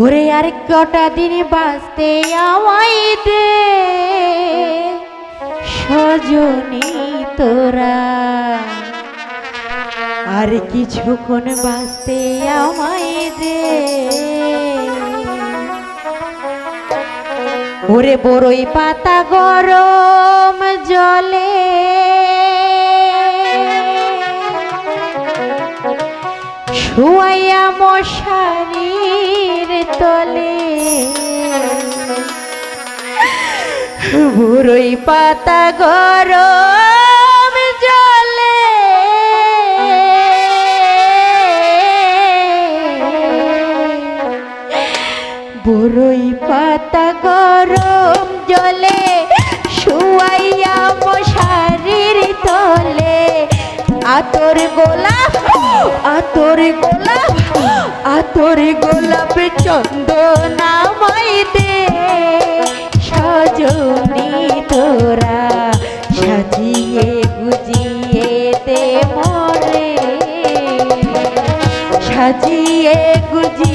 ওরে আর কটা দিন বাঁচতে আমায় দে। তোরা। আর কিছুক্ষণ বাঁচতে আমায় দে। ওরে বড়ই পাতা গরম জলে। শুয়াইয়া মশারির তলে বুড়ই পাতা গরম জলে। বড়ই পাতা গরম জলে শুয়াইয়া মশারির তলে। আতর গোলাপ আতর গোলাপ চন্দনা মাই দে। সজনী তোরা সাজিয়ে গুজিয়ে দে মরে সাজিয়ে গুজিয়ে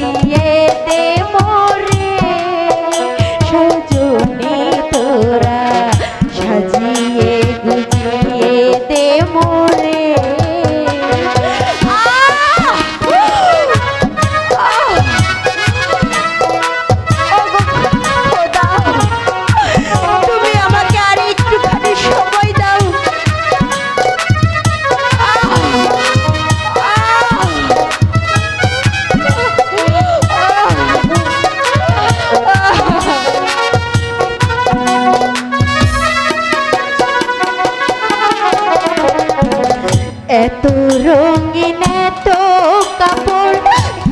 রঙিন তো কাপড়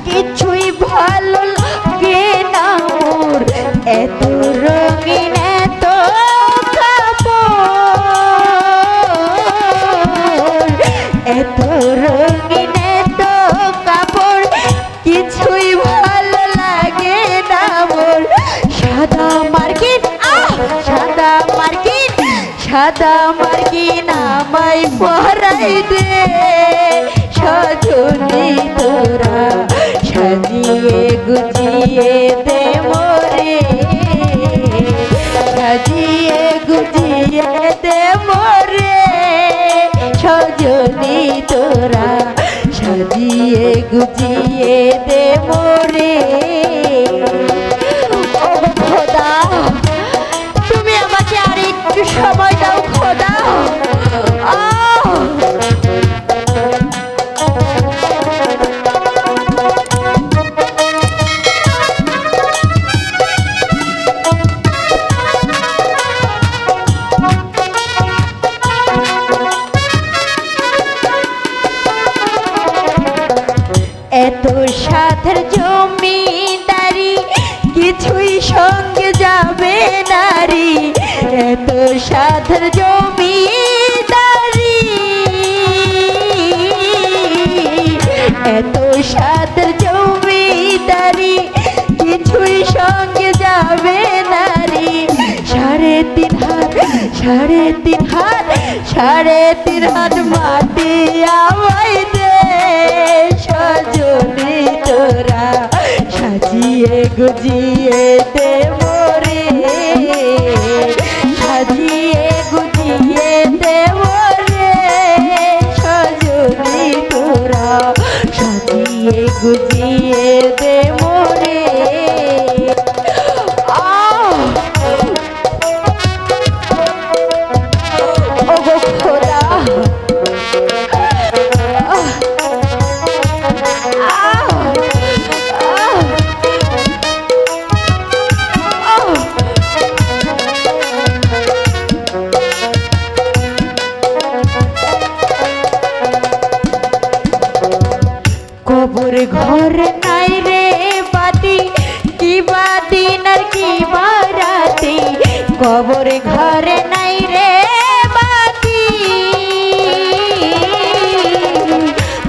কিছুই ভালো লাগে না মোর। এত রঙিন সাদা মার্কিন আমায় পরাই দে। সজনী তোরা সাজিয়ে গুজিয়ে দে মোরে। সাজিয়ে গুজিয়ে দে মোরে। সজনী তোরা সাজিয়ে গুজিয়ে দে মোরে। কিছুই সঙ্গে যাবে নারী। এত সাধের জমিদারি। এত সাধের জমিদারি, কিছুই সঙ্গে যাবে নারী। সাড়ে তিন হাত, সাড়ে তিন হাত, সাড়ে তিন হাত মাটি আমায় দে। তোরা সাজিয়ে গুজিয়ে দে কবর ঘর নাই রে বাতি, কি বা দিন আর কি বা রাতি? কবর ঘর নাই রে বাতি।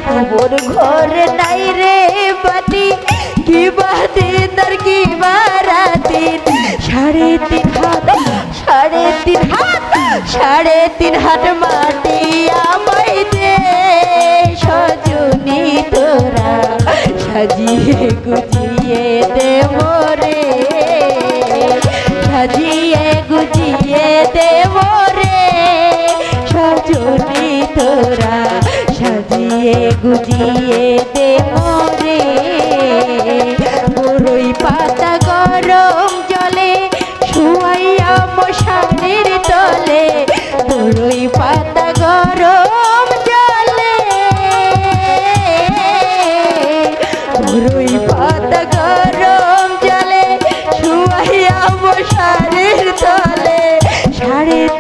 কবর ঘর নাই রে বাতি, কি বা দিন আর কি বা রাতি? সাড়ে তিন হাত, সাড়ে তিন হাত, সাড়ে তিন হাত মাটি সাজিয়ে গুজিয়ে দেব রে। সাজিয়ে গুজিয়ে দেব রে। সজনি তোরা সাজিয়ে গুজিয়ে দেব রে। বড়ই পাতা গরম জলে, শুয়াইয়া মশানের তলে বড়ই পাতা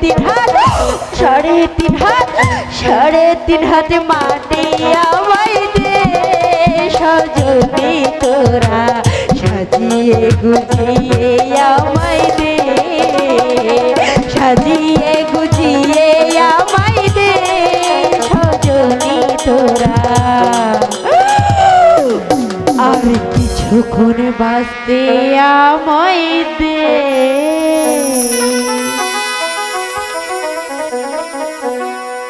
তিন হাত সাড়ে তিন হাত সাড়ে তিন হাত মাটি আমায় দে। সজনি তোরা সাজিয়ে গুজিয়ে আমায় দে। সাজিয়ে গুজিয়ে আমায় দে। সজনি তোরা। আর কিছুক্ষণ বাঁচতে আমায়